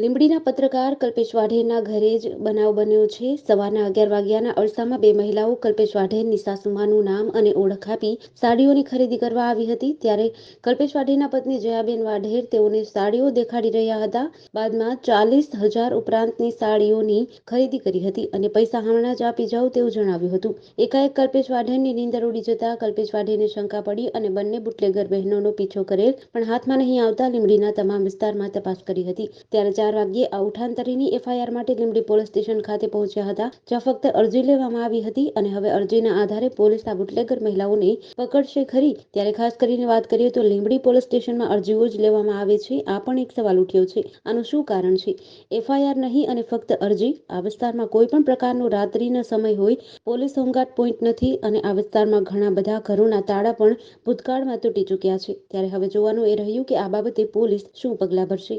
લીંબડીના પત્રકાર કલ્પેશ વાઢેરના ઘરે જ બનાવ બન્યો છે. સવારના અગિયાર વાગ્યાના અરસામાં બે મહિલાઓ કલ્પેશ વાઢેરની સાસુમાનું નામ અને ઓળખ આપી સાડીઓની ખરીદી કરવા આવી હતી. ત્યારે કલ્પેશ વાઢેરના પત્ની જયાબેન વાઢેર તેઓને સાડીઓ દેખાડી રહ્યા હતા. બાદમાં ચાલીસ હજાર ઉપરાંતની સાડીઓની ખરીદી કરી હતી અને પૈસા હમણાં જ આપી જાઓ તેવું જણાવ્યું હતું. એકાએક કલ્પેશ વાઢેરની નીંદર ઉડી જતા કલ્પેશ વાઢેરને શંકા પડી અને બંને બુટલેગર બહેનોનો પીછો કરેલ પણ હાથમાં નહીં આવતા લીંબડીના તમામ વિસ્તારમાં તપાસ કરી હતી. ત્યારે ચાર વાગ્યે આ ઉઠાંતરીની એફઆઈઆર માટે લીંબડી પોલીસ સ્ટેશન ખાતે પહોંચ્યા હતા, જ્યાં ફક્ત અરજી લેવામાં આવી હતી અને હવે અરજીના આધારે પોલીસ આ બુટલેગર મહિલાઓને પકડશે ખરી. ત્યારે ખાસ કરીને વાત કરીએ તો લીંબડી પોલીસ સ્ટેશનમાં અરજીઓ જ લેવામાં આવે છે, આ પણ એક સવાલ ઉઠ્યો છે. આનું શું કારણ છે? એફઆઈઆર નહીં અને ફક્ત અરજી? આ વિસ્તારમાં કોઈ પણ પ્રકારનો રાત્રિના સમય હોય, પોલીસ હોમગાર્ડ પોઈન્ટ નથી અને આ વિસ્તારમાં ઘણા બધા ઘરોના તાળા પણ ભૂતકાળમાં તૂટી ચૂક્યા છે. ત્યારે હવે જોવાનું એ રહ્યું કે આ બાબતે પોલીસ શું પગલાં ભરશે?